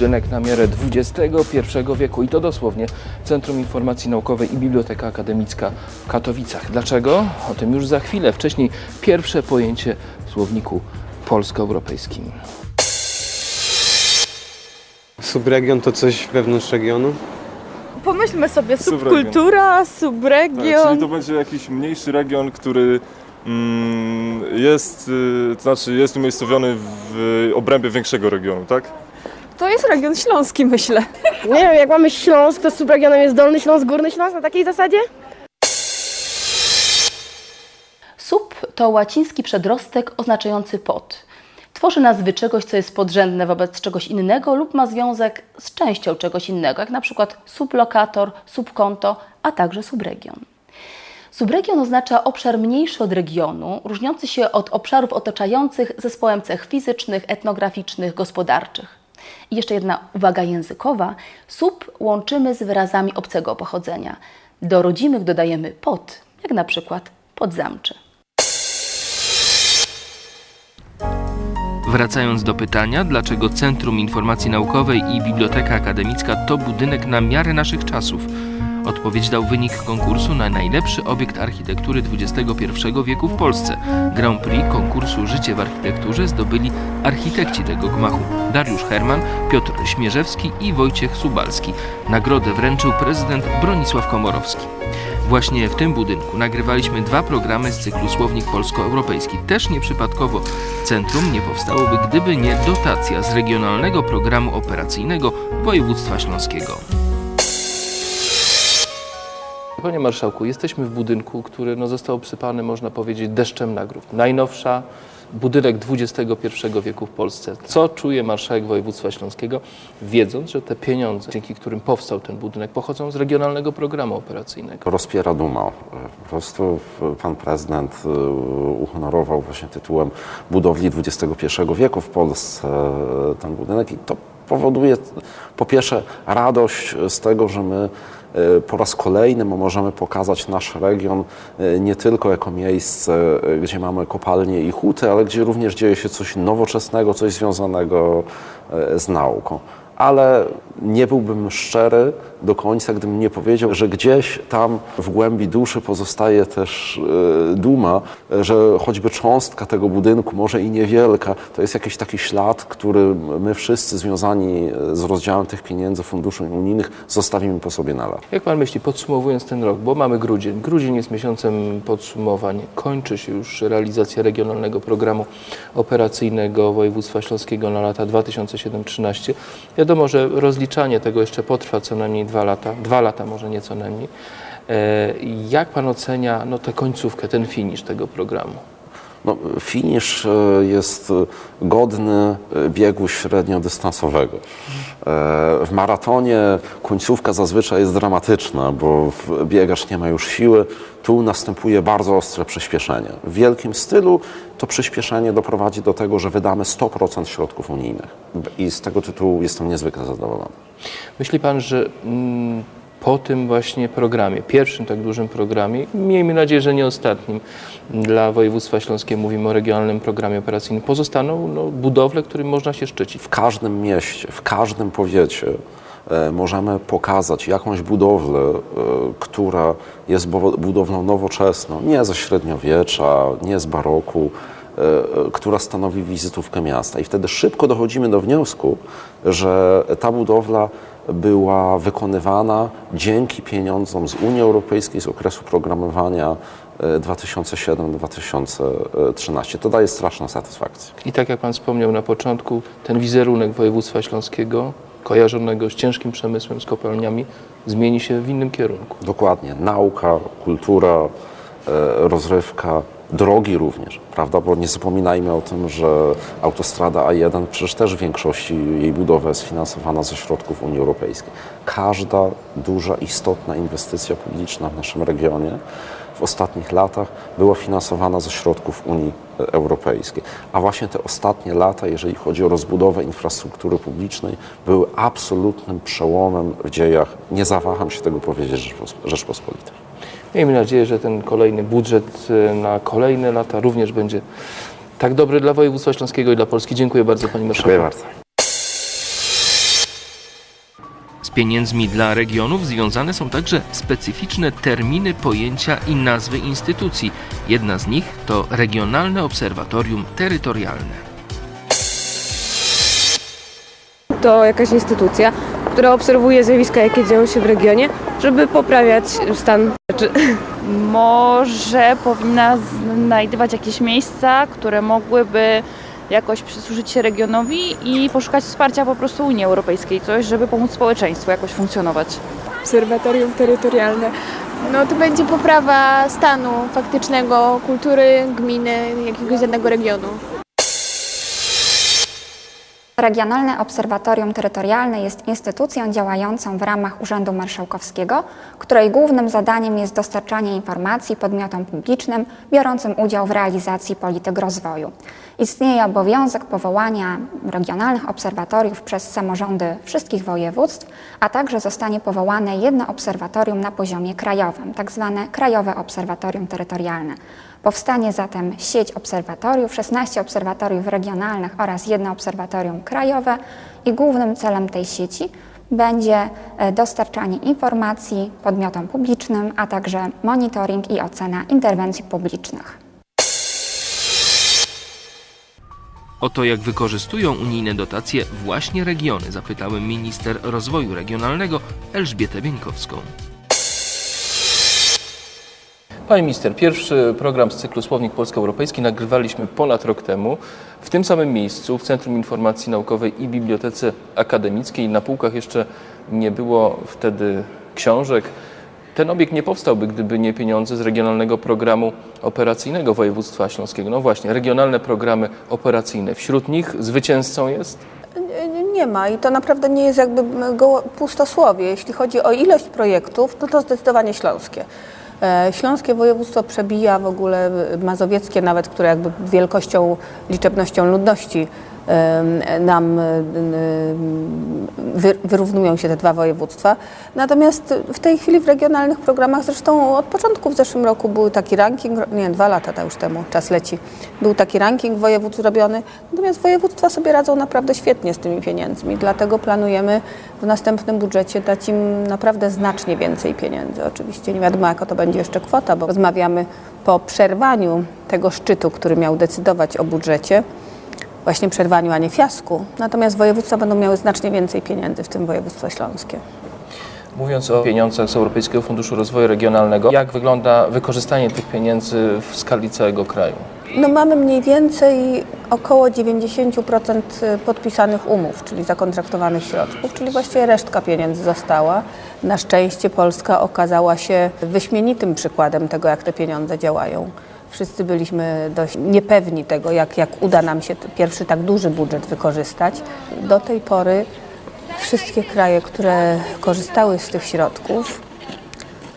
budynek na miarę XXI wieku i to dosłownie Centrum Informacji Naukowej i Biblioteka Akademicka w Katowicach. Dlaczego? O tym już za chwilę. Wcześniej pierwsze pojęcie w słowniku polsko-europejskim. Subregion to coś wewnątrz regionu? Pomyślmy sobie, Subregion. subkultura, Tak, subregion. czyli to będzie jakiś mniejszy region, który mm, jest, y, to znaczy jest umiejscowiony w obrębie większego regionu, tak? To jest region śląski, myślę. Nie wiem, jak mamy Śląsk, to subregionem jest Dolny Śląsk, Górny Śląsk na takiej zasadzie? Sub to łaciński przedrostek oznaczający pod. Tworzy nazwy czegoś, co jest podrzędne wobec czegoś innego lub ma związek z częścią czegoś innego, jak na przykład sublokator, subkonto, a także subregion. Subregion oznacza obszar mniejszy od regionu, różniący się od obszarów otaczających zespołem cech fizycznych, etnograficznych, gospodarczych. I jeszcze jedna uwaga językowa. Sub łączymy z wyrazami obcego pochodzenia. Do rodzimych dodajemy pod, jak na przykład podzamczy. Wracając do pytania, dlaczego Centrum Informacji Naukowej i Biblioteka Akademicka to budynek na miarę naszych czasów? Odpowiedź dał wynik konkursu na najlepszy obiekt architektury XXI wieku w Polsce. Grand Prix konkursu Życie w architekturze zdobyli architekci tego gmachu Dariusz Herman, Piotr Śmierzewski i Wojciech Subalski. Nagrodę wręczył prezydent Bronisław Komorowski. Właśnie w tym budynku nagrywaliśmy dwa programy z cyklu Słownik Polsko-Europejski. Też nieprzypadkowo centrum nie powstałoby, gdyby nie dotacja z Regionalnego Programu Operacyjnego Województwa Śląskiego. Panie Marszałku, jesteśmy w budynku, który no, został obsypany, można powiedzieć, deszczem nagród. Najnowsza budynek XXI wieku w Polsce. Co czuje marszałek województwa śląskiego, wiedząc, że te pieniądze, dzięki którym powstał ten budynek, pochodzą z Regionalnego Programu Operacyjnego? rozpiera dumą. Po prostu pan prezydent y, uhonorował właśnie tytułem budowli XXI wieku w Polsce y, ten budynek i to powoduje po pierwsze radość z tego, że my po raz kolejny możemy pokazać nasz region y, nie tylko jako miejsce, y, gdzie mamy kopalnie i huty, ale gdzie również dzieje się coś nowoczesnego, coś związanego z nauką. Ale nie byłbym szczery do końca, gdybym nie powiedział, że gdzieś tam w głębi duszy pozostaje też e, duma, że choćby cząstka tego budynku, może i niewielka, to jest jakiś taki ślad, który my wszyscy związani z rozdziałem tych pieniędzy funduszy unijnych zostawimy po sobie na lat. Jak pan myśli, podsumowując ten rok, bo mamy grudzień, grudzień jest miesiącem podsumowań, kończy się już realizacja Regionalnego Programu Operacyjnego Województwa Śląskiego na lata 2007-2013. Wiadomo, że rozliczanie tego jeszcze potrwa co najmniej dwa lata, dwa lata może nieco najmniej. E, Jak pan ocenia no, tę końcówkę, ten finisz tego programu? No, finisz e, jest e, godny e, biegu średniodystansowego. W maratonie końcówka zazwyczaj jest dramatyczna, bo biegacz nie ma już siły. Tu następuje bardzo ostre przyspieszenie. W wielkim stylu to przyspieszenie doprowadzi do tego, że wydamy 100% środków unijnych. I z tego tytułu jestem niezwykle zadowolony. Myśli pan, że mm, po tym właśnie programie, pierwszym tak dużym programie, miejmy nadzieję, że nie ostatnim dla województwa śląskiego, mówimy o regionalnym programie operacyjnym, pozostaną no, budowle, którym można się szczycić? w każdym mieście, w każdym powiecie e, możemy pokazać jakąś budowlę, e, która jest budowlą nowoczesną, nie ze średniowiecza, nie z baroku, e, która stanowi wizytówkę miasta. I wtedy szybko dochodzimy do wniosku, że ta budowla była wykonywana dzięki pieniądzom z Unii Europejskiej z okresu programowania e, 2007-2013. To daje straszną satysfakcję. I tak jak pan wspomniał na początku, ten wizerunek województwa śląskiego, kojarzonego z ciężkim przemysłem, z kopalniami, zmieni się w innym kierunku. Dokładnie. Nauka, kultura, e, rozrywka, drogi również, prawda? Bo nie zapominajmy o tym, że autostrada A1 przecież też w większości jej budowa jest finansowana ze środków Unii Europejskiej. Każda duża, istotna inwestycja publiczna w naszym regionie w ostatnich latach była finansowana ze środków Unii Europejskiej. A właśnie te ostatnie lata, jeżeli chodzi o rozbudowę infrastruktury publicznej, były absolutnym przełomem w dziejach, nie zawaham się tego powiedzieć, Rzeczpos- Rzeczpospolitej. Miejmy nadzieję, że ten kolejny budżet e, na kolejne lata również będzie tak dobry dla województwa śląskiego i dla Polski. Dziękuję bardzo Pani Marszałek. Dziękuję bardzo. Z pieniędzmi dla regionów związane są także specyficzne terminy, pojęcia i nazwy instytucji. Jedna z nich to Regionalne Obserwatorium Terytorialne. To jakaś instytucja, która obserwuje zjawiska, jakie dzieją się w regionie, żeby poprawiać stan rzeczy. Może powinna znajdywać jakieś miejsca, które mogłyby jakoś przysłużyć się regionowi i poszukać wsparcia po prostu Unii Europejskiej, coś, żeby pomóc społeczeństwu jakoś funkcjonować. obserwatorium terytorialne. No to będzie poprawa stanu faktycznego kultury gminy jakiegoś jednego regionu. Regionalne Obserwatorium Terytorialne jest instytucją działającą w ramach Urzędu Marszałkowskiego, której głównym zadaniem jest dostarczanie informacji podmiotom publicznym biorącym udział w realizacji polityk rozwoju. Istnieje obowiązek powołania regionalnych obserwatoriów przez samorządy wszystkich województw, a także zostanie powołane jedno obserwatorium na poziomie krajowym, tak zwane Krajowe Obserwatorium Terytorialne. Powstanie zatem sieć obserwatoriów, 16 obserwatoriów regionalnych oraz jedno obserwatorium krajowe i głównym celem tej sieci będzie e, dostarczanie informacji podmiotom publicznym, a także monitoring i ocena interwencji publicznych. O to, jak wykorzystują unijne dotacje właśnie regiony, zapytałem minister rozwoju regionalnego Elżbietę Bieńkowską. Pani minister, pierwszy program z cyklu Słownik Polsko-Europejski nagrywaliśmy ponad rok temu w tym samym miejscu, w Centrum Informacji Naukowej i Bibliotece Akademickiej. Na półkach jeszcze nie było wtedy książek. Ten obiekt nie powstałby, gdyby nie pieniądze z Regionalnego Programu Operacyjnego Województwa Śląskiego. No właśnie, regionalne programy operacyjne. Wśród nich zwycięzcą jest Nie ma i to naprawdę nie jest jakby pustosłowie. Jeśli chodzi o ilość projektów, no to zdecydowanie śląskie. E, Śląskie województwo przebija w ogóle e, mazowieckie nawet, które jakby wielkością, liczebnością ludności nam wyrównują się te dwa województwa. Natomiast w tej chwili w regionalnych programach, zresztą od początku w zeszłym roku był taki ranking, nie, dwa lata to już temu, czas leci, był taki ranking województw robiony, natomiast województwa sobie radzą naprawdę świetnie z tymi pieniędzmi, dlatego planujemy w następnym budżecie dać im naprawdę znacznie więcej pieniędzy. Oczywiście nie wiadomo jaka to będzie jeszcze kwota, bo rozmawiamy po przerwaniu tego szczytu, który miał decydować o budżecie, właśnie przerwaniu, a nie fiasku. Natomiast województwa będą miały znacznie więcej pieniędzy, w tym województwo śląskie. Mówiąc o pieniądzach z Europejskiego Funduszu Rozwoju Regionalnego, jak wygląda wykorzystanie tych pieniędzy w skali całego kraju? No mamy mniej więcej około 90% podpisanych umów, czyli zakontraktowanych środków, czyli właściwie resztka pieniędzy została. Na szczęście Polska okazała się wyśmienitym przykładem tego, jak te pieniądze działają. Wszyscy byliśmy dość niepewni tego, jak, jak uda nam się pierwszy tak duży budżet wykorzystać. Do tej pory wszystkie kraje, które korzystały z tych środków,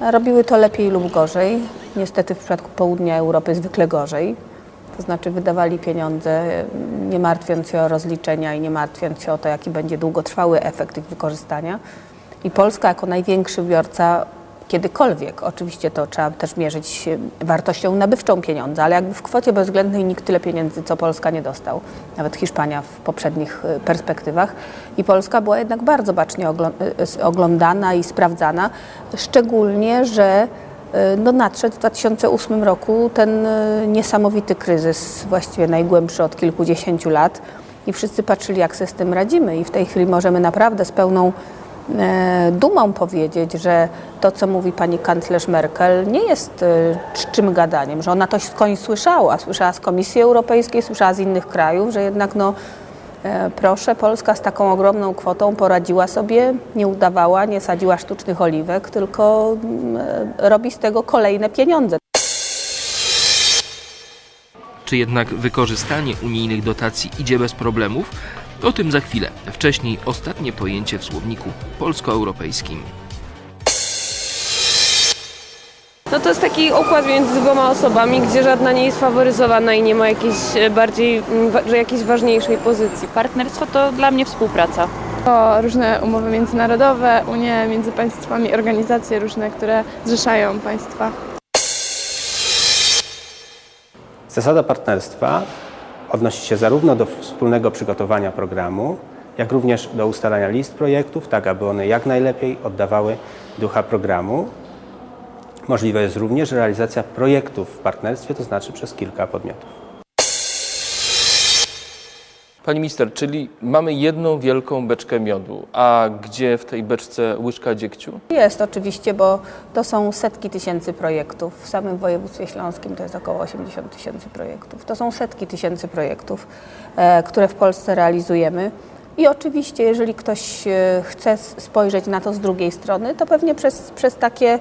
robiły to lepiej lub gorzej. Niestety w przypadku południa Europy zwykle gorzej. To znaczy wydawali pieniądze, nie martwiąc się o rozliczenia i nie martwiąc się o to, jaki będzie długotrwały efekt ich wykorzystania. I Polska jako największy biorca kiedykolwiek, oczywiście to trzeba też mierzyć wartością nabywczą pieniądza, ale jakby w kwocie bezwzględnej nikt tyle pieniędzy, co Polska nie dostał. Nawet Hiszpania w poprzednich e, perspektywach. I Polska była jednak bardzo bacznie e, oglądana i sprawdzana, szczególnie, że e, no nadszedł w 2008 roku ten niesamowity kryzys, właściwie najgłębszy od kilkudziesięciu lat i wszyscy patrzyli, jak sobie z tym radzimy i w tej chwili możemy naprawdę z pełną dumą powiedzieć, że to, co mówi pani kanclerz Merkel, nie jest e, czczym gadaniem, że ona to skądś słyszała, słyszała z Komisji Europejskiej, słyszała z innych krajów, że jednak no, e, proszę, Polska z taką ogromną kwotą poradziła sobie, nie udawała, nie sadziła sztucznych oliwek, tylko mm, e, robi z tego kolejne pieniądze. Czy jednak wykorzystanie unijnych dotacji idzie bez problemów? O tym za chwilę. Wcześniej ostatnie pojęcie w słowniku polsko-europejskim. No to jest taki układ między dwoma osobami, gdzie żadna nie jest faworyzowana i nie ma jakiejś e, bardziej, że jakiejś ważniejszej pozycji. Partnerstwo to dla mnie współpraca. To różne umowy międzynarodowe, unie między państwami, organizacje różne, które zrzeszają państwa. Zasada partnerstwa odnosi się zarówno do wspólnego przygotowania programu, jak również do ustalania list projektów, tak aby one jak najlepiej oddawały ducha programu. Możliwa jest również realizacja projektów w partnerstwie, to znaczy przez kilka podmiotów. Pani minister, czyli mamy jedną wielką beczkę miodu, a gdzie w tej beczce łyżka dziegciu? Jest oczywiście, bo to są setki tysięcy projektów. W samym województwie śląskim to jest około 80 tysięcy projektów. To są setki tysięcy projektów, e, które w Polsce realizujemy. I oczywiście, jeżeli ktoś e, chce spojrzeć na to z drugiej strony, to pewnie przez, przez, takie,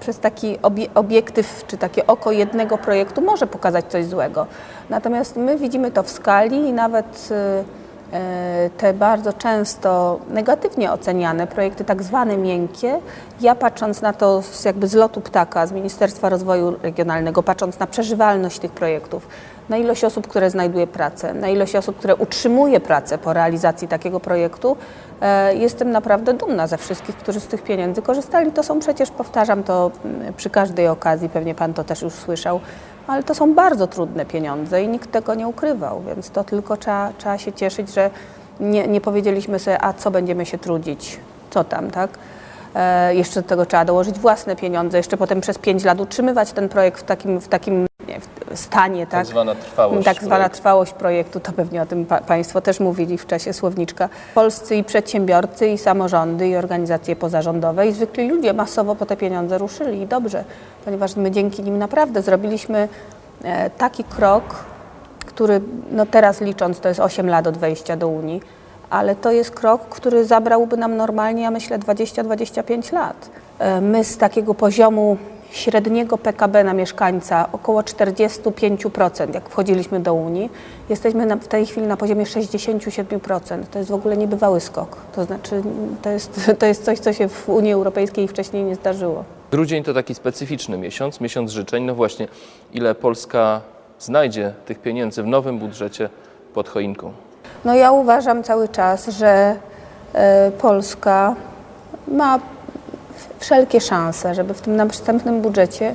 przez taki obie, obiektyw czy takie oko jednego projektu może pokazać coś złego. Natomiast my widzimy to w skali i nawet e, te bardzo często negatywnie oceniane projekty, tak zwane miękkie, ja patrząc na to z, jakby z lotu ptaka, z Ministerstwa Rozwoju Regionalnego, patrząc na przeżywalność tych projektów, na ilość osób, które znajduje pracę, na ilość osób, które utrzymuje pracę po realizacji takiego projektu, e, jestem naprawdę dumna ze wszystkich, którzy z tych pieniędzy korzystali. To są przecież, powtarzam to mm, przy każdej okazji, pewnie Pan to też już słyszał, ale to są bardzo trudne pieniądze i nikt tego nie ukrywał, więc to tylko trzeba, trzeba się cieszyć, że nie, nie powiedzieliśmy sobie, a co będziemy się trudzić, co tam, tak? E, jeszcze do tego trzeba dołożyć własne pieniądze, jeszcze potem przez pięć lat utrzymywać ten projekt w takim, w takim stanie, tak? Tak zwana trwałość Tak zwana projektu. trwałość projektu, to pewnie o tym pa Państwo też mówili w czasie słowniczka. Polscy i przedsiębiorcy, i samorządy, i organizacje pozarządowe, i zwykli ludzie masowo po te pieniądze ruszyli i dobrze, ponieważ my dzięki nim naprawdę zrobiliśmy e, taki krok, który no teraz licząc to jest 8 lat od wejścia do Unii, ale to jest krok, który zabrałby nam normalnie, ja myślę, 20-25 lat. E, My z takiego poziomu średniego PKB na mieszkańca około 45%, jak wchodziliśmy do Unii, jesteśmy na, w tej chwili na poziomie 67%. To jest w ogóle niebywały skok. To znaczy, to jest, to jest coś, co się w Unii Europejskiej wcześniej nie zdarzyło. Grudzień to taki specyficzny miesiąc, miesiąc życzeń. No właśnie, ile Polska znajdzie tych pieniędzy w nowym budżecie pod choinką? No ja uważam cały czas, że e, Polska ma wszelkie szanse, żeby w tym następnym budżecie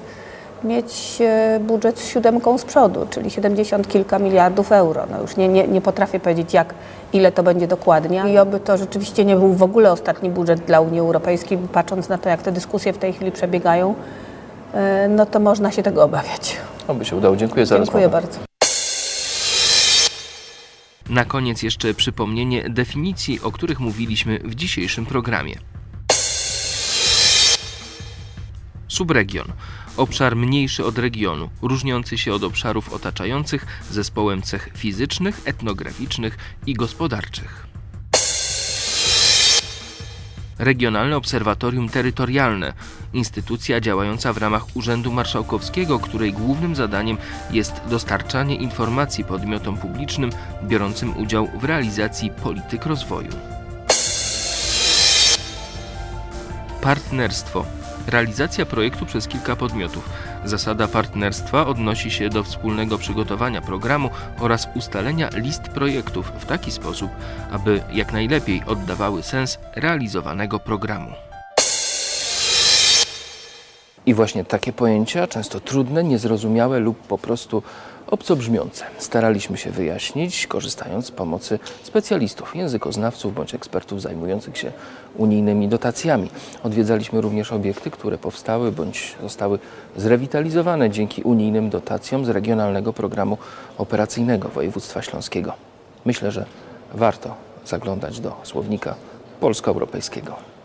mieć e, budżet z siódemką z przodu, czyli 70 kilka miliardów euro. No już nie, nie, nie potrafię powiedzieć, jak, ile to będzie dokładnie. I oby to rzeczywiście nie był w ogóle ostatni budżet dla Unii Europejskiej, patrząc na to, jak te dyskusje w tej chwili przebiegają, e, no to można się tego obawiać. Oby się udało. Dziękuję za Dziękuję rozmowę. bardzo. Na koniec jeszcze przypomnienie definicji, o których mówiliśmy w dzisiejszym programie. Subregion. Obszar mniejszy od regionu, różniący się od obszarów otaczających zespołem cech fizycznych, etnograficznych i gospodarczych. Regionalne Obserwatorium Terytorialne, instytucja działająca w ramach Urzędu Marszałkowskiego, której głównym zadaniem jest dostarczanie informacji podmiotom publicznym biorącym udział w realizacji polityk rozwoju. Partnerstwo. Realizacja projektu przez kilka podmiotów. Zasada partnerstwa odnosi się do wspólnego przygotowania programu oraz ustalenia list projektów w taki sposób, aby jak najlepiej oddawały sens realizowanego programu. I właśnie takie pojęcia, często trudne, niezrozumiałe lub po prostu obcobrzmiące, staraliśmy się wyjaśnić, korzystając z pomocy specjalistów, językoznawców bądź ekspertów zajmujących się unijnymi dotacjami. Odwiedzaliśmy również obiekty, które powstały bądź zostały zrewitalizowane dzięki unijnym dotacjom z Regionalnego Programu Operacyjnego Województwa Śląskiego. Myślę, że warto zaglądać do słownika polsko-europejskiego.